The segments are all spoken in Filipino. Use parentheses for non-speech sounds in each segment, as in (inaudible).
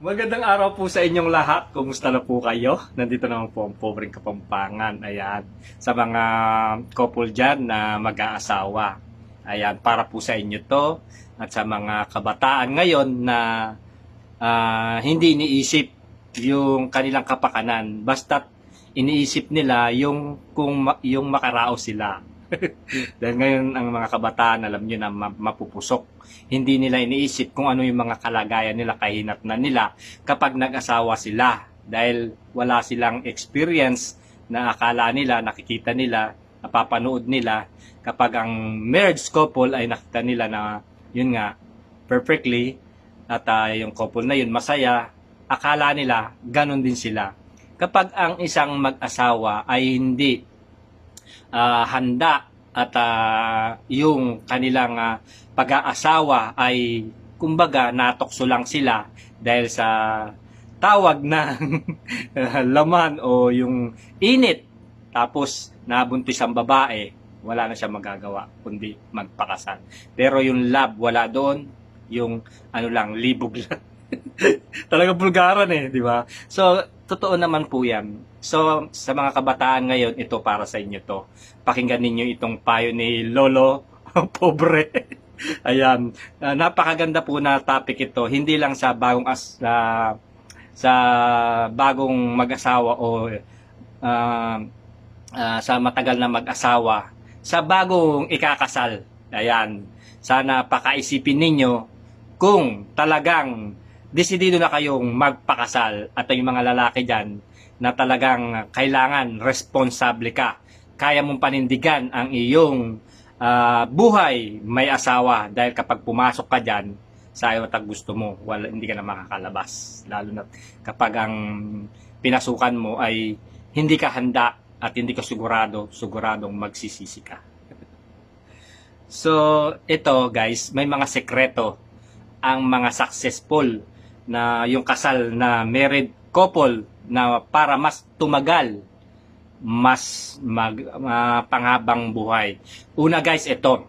Magandang araw po sa inyong lahat. Kumusta na po kayo? Nandito naman po ang pobreng kapampangan. Ayan. Sa mga couple dyan na mag-aasawa. Ayan. Para po sa inyo to. At sa mga kabataan ngayon na ah, hindi iniisip yung kanilang kapakanan. Basta't iniisip nila yung kung yung makaraos sila. (laughs) Dahil ngayon ang mga kabataan alam niyo na ma- mapupusok. Hindi nila iniisip kung ano yung mga kalagayan nila kahinat na nila kapag nag-asawa sila dahil wala silang experience na akala nila, nakikita nila, napapanood nila kapag ang marriage couple ay nakita nila na yun nga perfectly at ah, yung couple na yun masaya, akala nila ganun din sila. Kapag ang isang mag-asawa ay hindi ah, handa at ah, yung kanilang ah, pag-aasawa ay kumbaga natokso lang sila dahil sa tawag (laughs) ng laman o yung init. Tapos nabuntis ang babae wala na siya magagawa kundi magpakasal. Pero yung love wala doon. Yung ano lang libog lang. (laughs) Talaga bulgaran eh di ba? So totoo naman po yan so sa mga kabataan ngayon ito para sa inyo to. Pakinggan ninyo itong payo ni Lolo (laughs) pobre. (laughs) Ayan. Ah, napakaganda po na topic ito. Hindi lang sa bagong as sa sa bagong mag-asawa o ah, ah, sa matagal na mag-asawa. Sa bagong ikakasal. Ayan. Sana pakaisipin ninyo kung talagang desidido na kayong magpakasal. At yung mga lalaki dyan na talagang kailangan responsable ka kaya mong panindigan ang iyong ah, buhay may asawa dahil kapag pumasok ka dyan sa ayaw at gusto mo, wala, hindi ka na makakalabas. Lalo na kapag ang pinasukan mo ay hindi ka handa at hindi ka sigurado, siguradong magsisisi ka. so, ito guys, may mga sekreto ang mga successful na yung kasal na married couple na para mas tumagal mas mag, ah, panghabang buhay. Una guys, ito.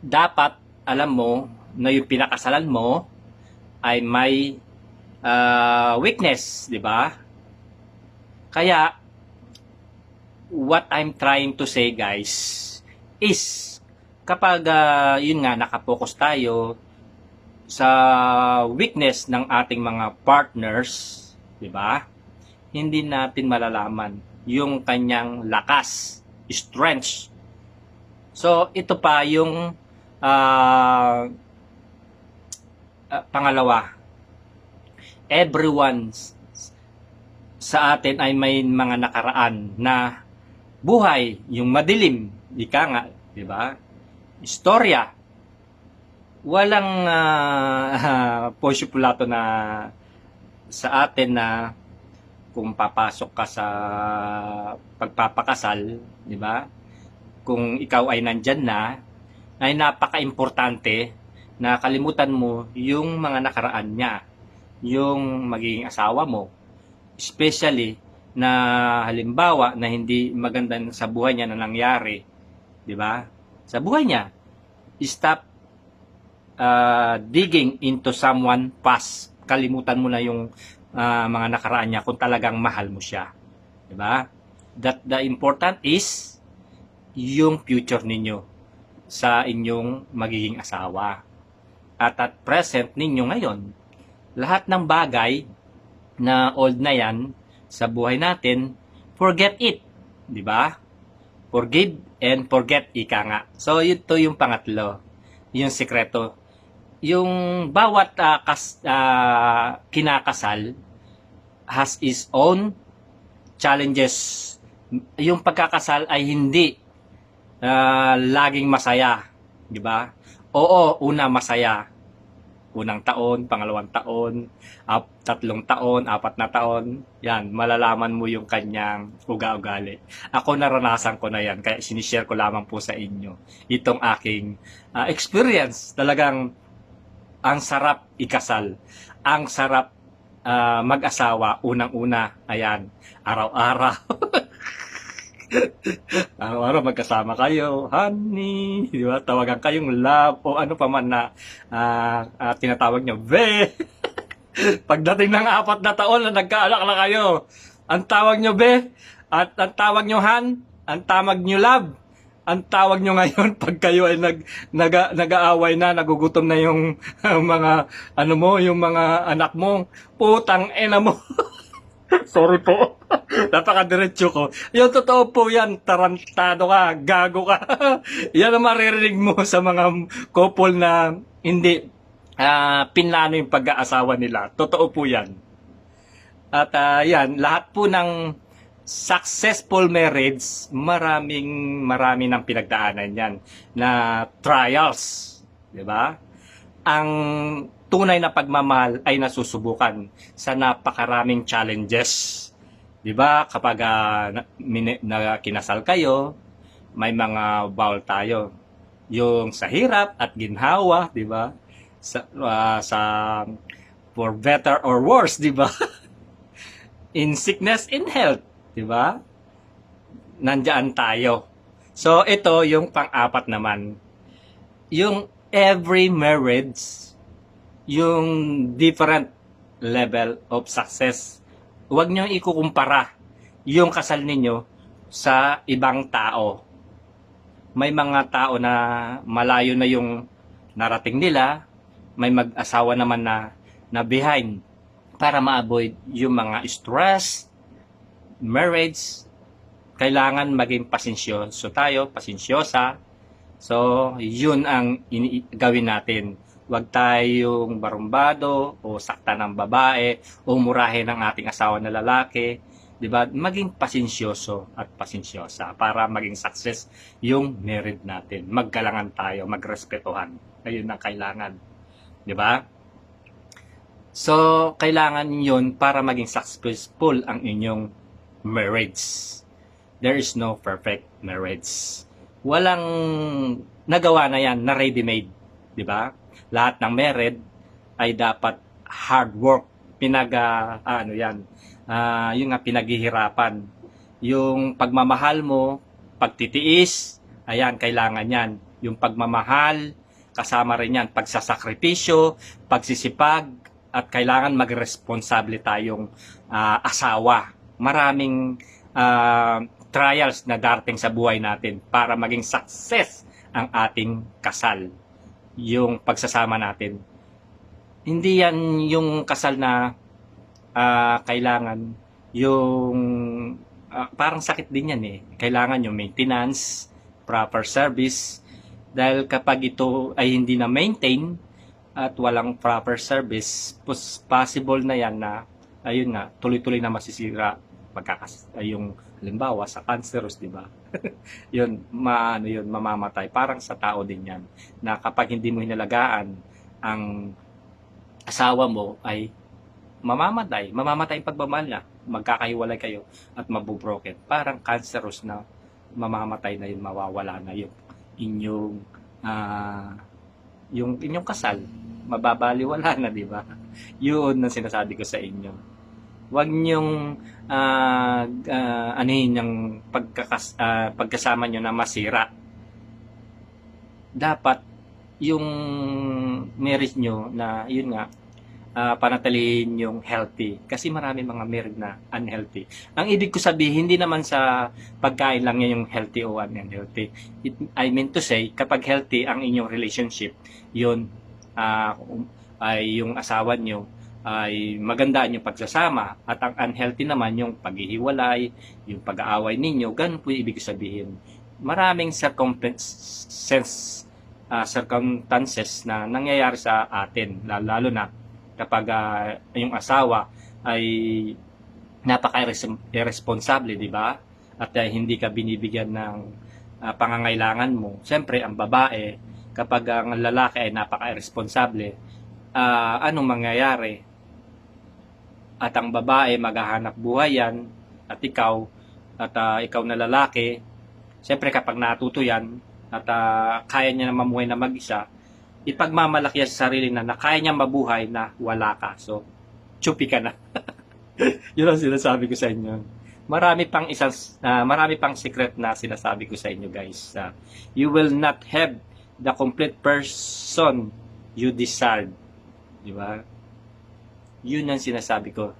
Dapat alam mo na yung pinakasalan mo ay may ah, weakness, di ba? Kaya what I'm trying to say guys is kapag ah, yun nga nakapokus tayo sa weakness ng ating mga partners, di ba? Hindi natin malalaman yung kanyang lakas, strength. So, ito pa yung ah, ah, pangalawa. Everyone sa atin ay may mga nakaraan na buhay, yung madilim, ika nga, di ba? Istorya. Walang (laughs) uh, posipulato na sa atin na kung papasok ka sa pagpapakasal, di ba? Kung ikaw ay nandyan na, ay napaka-importante na kalimutan mo yung mga nakaraan niya, yung magiging asawa mo, especially na halimbawa na hindi maganda sa buhay niya na nangyari, di ba? Sa buhay niya, stop uh, digging into someone past. Kalimutan mo na yung uh, mga nakaraan niya kung talagang mahal mo siya. Di ba? That the important is yung future ninyo sa inyong magiging asawa. At at present ninyo ngayon, lahat ng bagay na old na yan sa buhay natin, forget it. Di ba? Forgive and forget, ika nga. So, ito yung pangatlo. Yung sikreto. Yung bawat ah, kas, ah, kinakasal has its own challenges. Yung pagkakasal ay hindi ah, laging masaya. Di ba? Oo, una masaya unang taon, pangalawang taon, ap, tatlong taon, apat na taon, yan, malalaman mo yung kanyang uga-ugali. Ako naranasan ko na yan, kaya sinishare ko lamang po sa inyo itong aking ah, experience. Talagang ang sarap ikasal. Ang sarap ah, mag-asawa, unang-una, ayan, araw-araw. (laughs) Araw-araw magkasama kayo, honey, di ba? Tawagan kayong love o ano pa man na ah, ah, tinatawag nyo, be. (laughs) Pagdating ng apat na taon na nagkaalak na kayo, ang tawag nyo be, at ang tawag nyo han, ang tawag nyo love, ang tawag nyo ngayon (laughs) pag kayo ay nag, nag, nag-aaway na, nagugutom na yung (laughs) mga, ano mo, yung mga anak mo, putang ina mo. (laughs) Sorry po. Napakadiretso ko. Yung totoo po yan, tarantado ka, gago ka. yan ang maririnig mo sa mga couple na hindi ah pinlano yung pag-aasawa nila. Totoo po yan. At ah, yan, lahat po ng successful marriage, maraming marami ng pinagdaanan yan na trials. Di ba? Ang tunay na pagmamahal ay nasusubukan sa napakaraming challenges. 'Di ba? Kapag ah, na, na kinasal kayo, may mga bawal tayo. Yung sa hirap at ginhawa, 'di ba? Sa ah, sa for better or worse, 'di ba? (laughs) in sickness, in health, 'di ba? Nandiyan tayo. So ito yung pang-apat naman. Yung every marriage yung different level of success. Huwag niyo ikukumpara yung kasal ninyo sa ibang tao. May mga tao na malayo na yung narating nila, may mag-asawa naman na, na behind para ma-avoid yung mga stress, marriage, kailangan maging pasensyoso tayo, pasensyosa. So, yun ang gawin natin Huwag tayong barumbado o sakta ng babae o murahin ng ating asawa na lalaki. 'Di ba? Maging pasensyoso at pasensyosa para maging success yung married natin. Maggalangan tayo, magrespetuhan. Ayun ang kailangan. 'Di ba? So, kailangan yun para maging successful ang inyong marriage. There is no perfect marriage. Walang nagawa na yan na ready-made. ba? lahat ng married ay dapat hard work. Pinag, ah, ano yan, ah, yung nga pinaghihirapan. Yung pagmamahal mo, pagtitiis, ayan, kailangan yan. Yung pagmamahal, kasama rin yan, pagsasakripisyo, pagsisipag, at kailangan magresponsable tayong ah, asawa. Maraming ah, trials na darating sa buhay natin para maging success ang ating kasal yung pagsasama natin. Hindi yan yung kasal na ah, kailangan yung ah, parang sakit din yan eh. Kailangan yung maintenance, proper service. Dahil kapag ito ay hindi na maintain at walang proper service, pos- possible na yan na ayun nga, tuloy-tuloy na masisira pagkakas yung halimbawa sa cancerous, di ba? (laughs) yun, maano yun, mamamatay. Parang sa tao din yan. Na kapag hindi mo hinalagaan ang asawa mo ay mamamatay. Mamamatay ang pagmamahal niya. Magkakahiwalay kayo at mabubroken. Parang cancerous na mamamatay na yun, mawawala na yung inyong ah, yung inyong kasal. Mababaliwala na, di ba? (laughs) Yun ang sinasabi ko sa inyo. Huwag niyong uh, uh, anuhin yung pagkakas, ah, pagkasama nyo na masira. Dapat yung marriage nyo na yun nga ah, panatilihin yung healthy kasi marami mga married na unhealthy. Ang ibig ko sabihin hindi naman sa pagkain lang yan yung healthy o unhealthy. It, I mean to say kapag healthy ang inyong relationship, yun um, ay yung asawa nyo ay maganda yung pagsasama at ang unhealthy naman yung paghihiwalay, yung pag-aaway ninyo, ganun po yung ibig sabihin. Maraming circumstances, uh, circumstances na nangyayari sa atin, lalo na kapag uh, yung asawa ay napaka-irresponsable, di ba? At uh, hindi ka binibigyan ng uh, pangangailangan mo. Siyempre, ang babae, kapag ang lalaki ay napaka-irresponsable, uh, anong mangyayari? At ang babae maghahanap buhay yan at ikaw at uh, ikaw na lalaki siyempre kapag natuto yan at uh, kaya niya na mamuhay na mag-isa ipagmamalaki sa sarili na na kaya niya mabuhay na wala ka. So chupi ka na. (laughs) Yun ang sinasabi ko sa inyo. Marami pang isang uh, marami pang secret na sinasabi ko sa inyo guys. Uh, you will not have the complete person you desired di ba Yun ang sinasabi ko.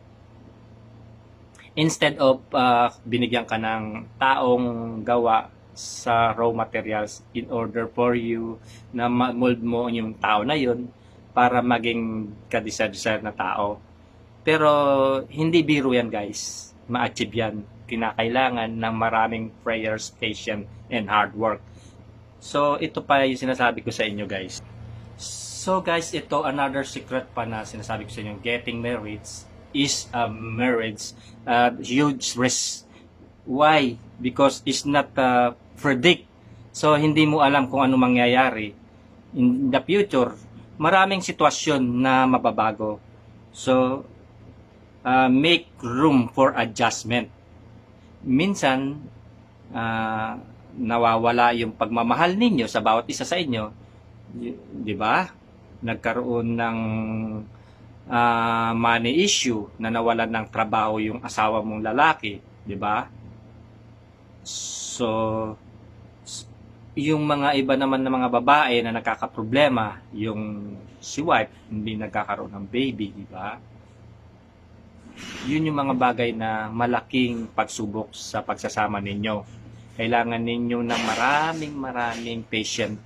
Instead of uh, binigyan ka ng taong gawa sa raw materials in order for you na mold mo yung tao na yun para maging kadesire na tao. Pero hindi biro yan guys. Ma-achieve yan. Kinakailangan ng maraming prayers, patience, and hard work. So ito pa yung sinasabi ko sa inyo guys. So guys, ito another secret pa na sinasabi ko sa inyo. Getting married is a marriage uh, huge risk. Why? Because it's not uh, predict. So hindi mo alam kung ano mangyayari in the future. Maraming sitwasyon na mababago. So uh, make room for adjustment. Minsan uh, nawawala yung pagmamahal ninyo sa bawat isa sa inyo. Di- ba? Nagkaroon ng ah, money issue na nawalan ng trabaho yung asawa mong lalaki, di ba? So, yung mga iba naman ng mga babae na nakakaproblema, yung si wife hindi nagkakaroon ng baby, di ba? Yun yung mga bagay na malaking pagsubok sa pagsasama ninyo. Kailangan ninyo ng maraming maraming patient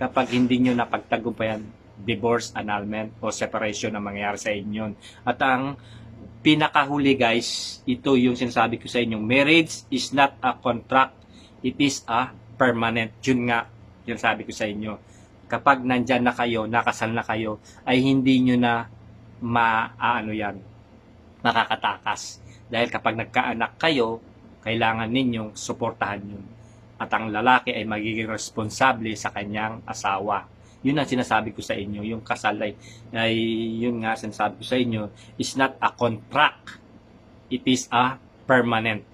kapag hindi nyo napagtagumpayan divorce, annulment, o separation na mangyayari sa inyo. At ang pinakahuli guys, ito yung sinasabi ko sa inyo, marriage is not a contract, it is a permanent. Yun nga, yung sabi ko sa inyo. Kapag nandyan na kayo, nakasal na kayo, ay hindi nyo na maaano yan, makakatakas. Dahil kapag nagkaanak kayo, kailangan ninyong suportahan yun. At ang lalaki ay magiging responsable sa kanyang asawa yun ang sinasabi ko sa inyo. Yung kasal ay, ay yun nga sinasabi ko sa inyo, is not a contract. It is a permanent.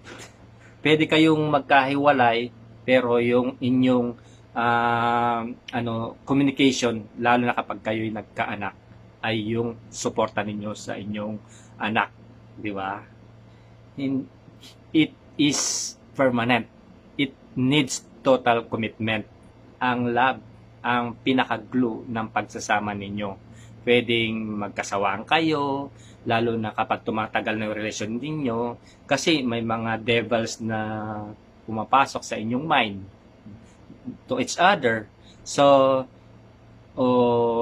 Pwede kayong magkahiwalay, pero yung inyong ah, ano, communication, lalo na kapag kayo'y nagkaanak, ay yung suporta ninyo sa inyong anak. Di ba? It is permanent. It needs total commitment. Ang love ang pinaka-glue ng pagsasama ninyo. Pwedeng magkasawaan kayo, lalo na kapag tumatagal na yung relasyon ninyo, kasi may mga devils na pumapasok sa inyong mind to each other. So, o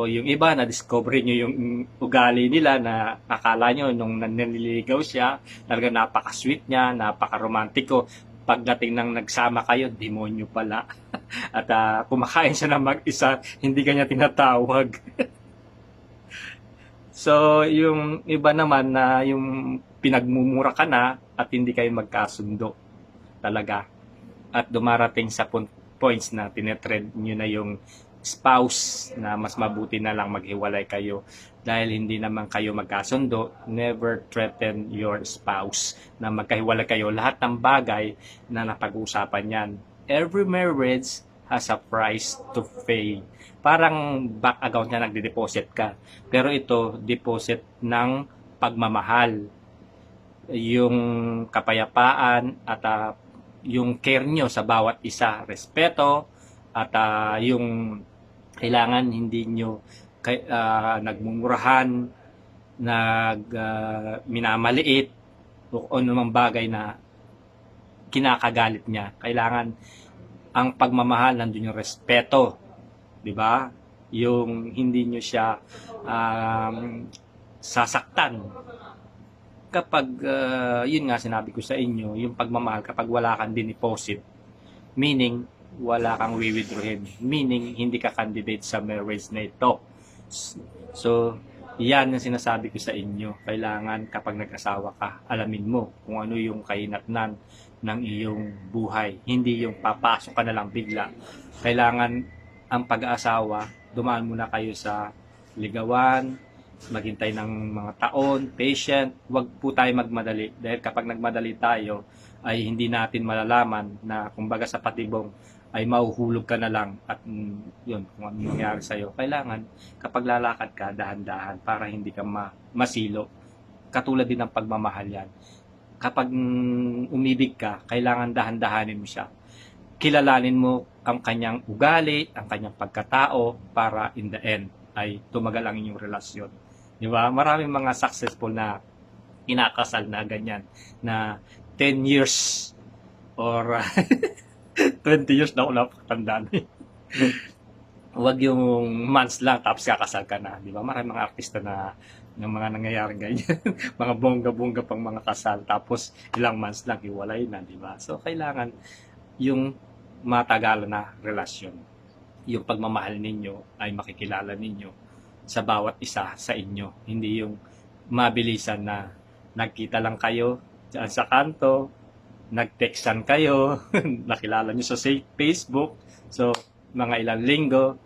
yung iba na discover nyo yung ugali nila na akala nyo nung nanliligaw siya, talaga napaka-sweet niya, napaka-romantiko. Pagdating ng nagsama kayo, demonyo pala. (laughs) (laughs) At ah, kumakain siya ng mag-isa, hindi kanya tinatawag. (laughs) so, yung iba naman na yung pinagmumura ka na at hindi kayo magkasundo talaga. At dumarating sa points na tinetrend nyo na yung spouse na mas mabuti na lang maghiwalay kayo dahil hindi naman kayo magkasundo, never threaten your spouse na magkahiwalay kayo. Lahat ng bagay na napag-uusapan yan. Every marriage has a price to pay. Parang back account na nagde-deposit ka. Pero ito, deposit ng pagmamahal. Yung kapayapaan at ah, yung care nyo sa bawat isa. Respeto at ah, yung kailangan hindi nyo kay, ah, nagmumurahan, nag ah, minamaliit o ano mang bagay na kinakagalit niya. Kailangan ang pagmamahal nandun yung respeto, 'di ba? Yung hindi nyo siya um, sasaktan. Kapag ah, yun nga sinabi ko sa inyo, yung pagmamahal kapag wala kang dineposit, meaning wala kang withdrawin, meaning hindi ka candidate sa marriage na ito. So, yan ang sinasabi ko sa inyo. Kailangan kapag nag-asawa ka, alamin mo kung ano yung kainatnan ng iyong buhay. Hindi yung papasok ka na lang bigla. Kailangan ang pag-aasawa, dumaan muna kayo sa ligawan, maghintay ng mga taon, patient, wag po tayo magmadali. Dahil kapag nagmadali tayo, ay hindi natin malalaman na kumbaga sa patibong ay mauhulog ka na lang at mm, yun, kung ano nangyari sa'yo. Kailangan, kapag lalakad ka, dahan-dahan para hindi ka ma- masilo. Katulad din ng pagmamahal yan. Kapag umibig ka, kailangan dahan-dahanin mo siya. Kilalanin mo ang kanyang ugali, ang kanyang pagkatao para in the end ay tumagal ang inyong relasyon. Di ba? Maraming mga successful na kinakasal na ganyan na 10 years or (laughs) 20 years na ako napakatandaan. Huwag yung months lang tapos kakasal ka na. Di ba? Maraming mga artista na ng mga nangyayaring ganyan. (laughs) mga bongga-bongga pang mga kasal. Tapos ilang months lang hiwalay na. Di ba? So kailangan yung matagal na relasyon. Yung pagmamahal ninyo ay makikilala ninyo sa bawat isa sa inyo. Hindi yung mabilisan na nagkita lang kayo sa kanto, nag-textan kayo, (laughs) nakilala nyo sa Facebook, so mga ilang linggo,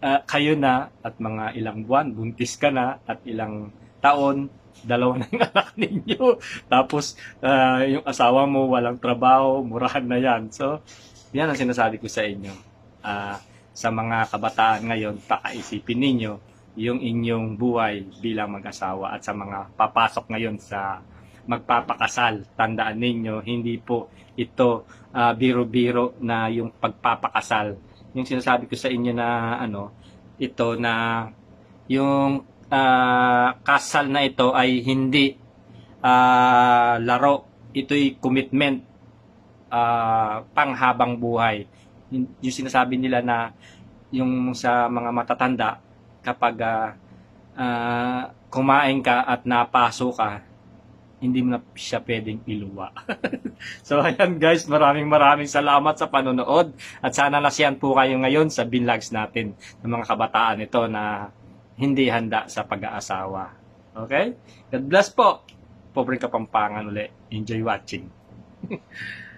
ah, kayo na at mga ilang buwan, buntis ka na at ilang taon, dalawa na yung (laughs) anak ninyo. Tapos ah, yung asawa mo walang trabaho, murahan na yan. So, yan ang sinasabi ko sa inyo. Ah, sa mga kabataan ngayon, pakaisipin ninyo yung inyong buhay bilang mag-asawa at sa mga papasok ngayon sa magpapakasal. Tandaan ninyo, hindi po ito ah, biro-biro na yung pagpapakasal. Yung sinasabi ko sa inyo na ano, ito na yung ah, kasal na ito ay hindi ah, laro. Ito'y commitment ah, panghabang buhay. Yung sinasabi nila na yung sa mga matatanda kapag ah, ah, kumain ka at napaso ka, hindi mo na siya pwedeng iluwa. (laughs) so ayan guys, maraming maraming salamat sa panonood at sana nasiyan po kayo ngayon sa binlogs natin ng mga kabataan ito na hindi handa sa pag-aasawa. Okay? God bless po. Pobre Kapampangan uli. Enjoy watching. (laughs)